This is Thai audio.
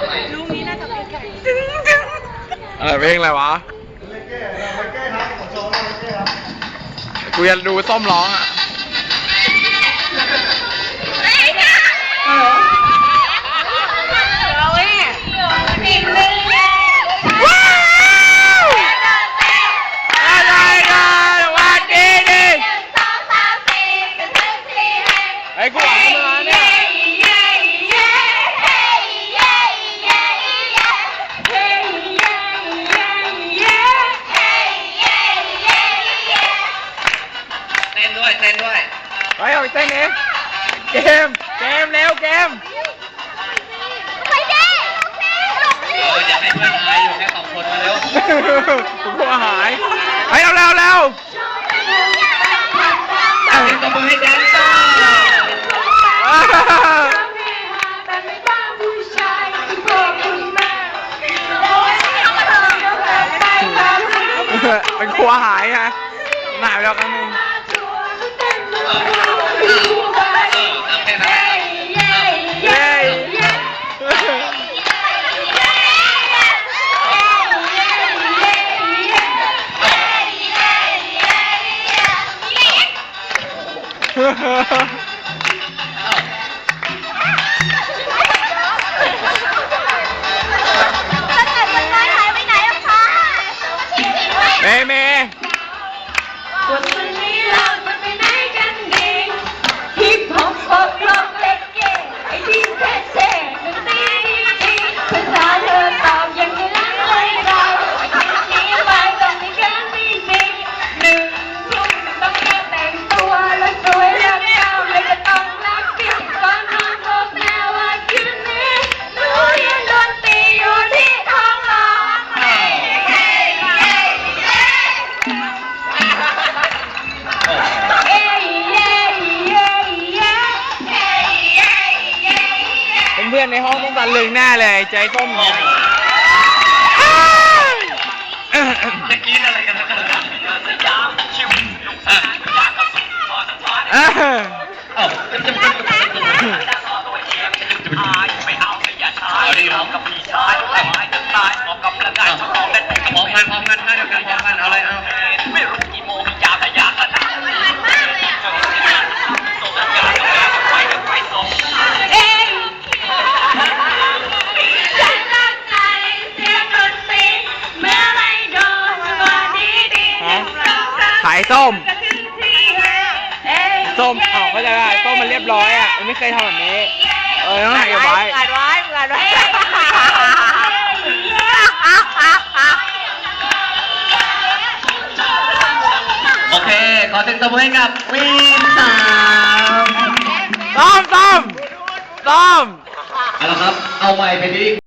เอาใหม่ลุงนี้น่าจะเป็นแข่งเออเพลงอะไรวะกูจะดูส้มร้องอะเราเว้ยอะไรกันวันดีดีไอ้กูหวังมาเนี่ย นด้วยเต้นด้วย ไปเอาไปเต้นเองเกมเกมเร็วเกมเอออย่าให้เพื่อนอายอยู่แค่สองคนมาเร็วกูกลัวหายไปเร็วเร็วเร็วเสียงตบมือให้แดนเซอร์เป็นกลัวหายไงหายไปแล้วครั้งหนึงเออ เออ พื่อนในห้องต้องตะลึงแน่เลย ใจส้มเนี่ย จะกินอะไรกันนะสย ขายส้ม ส้มอ๋อเข้าใจได้ส้มมันเรียบร้อยอะมันไม่เคยทำแบบนี้ เออต้องถ่ายเก็บไว้เกิดไว้เกิดไว้โอเค ขอเสียงตบมือให้กับวีนสามส้มส้มส้มเอาละครับ เอาใหม่ไปที่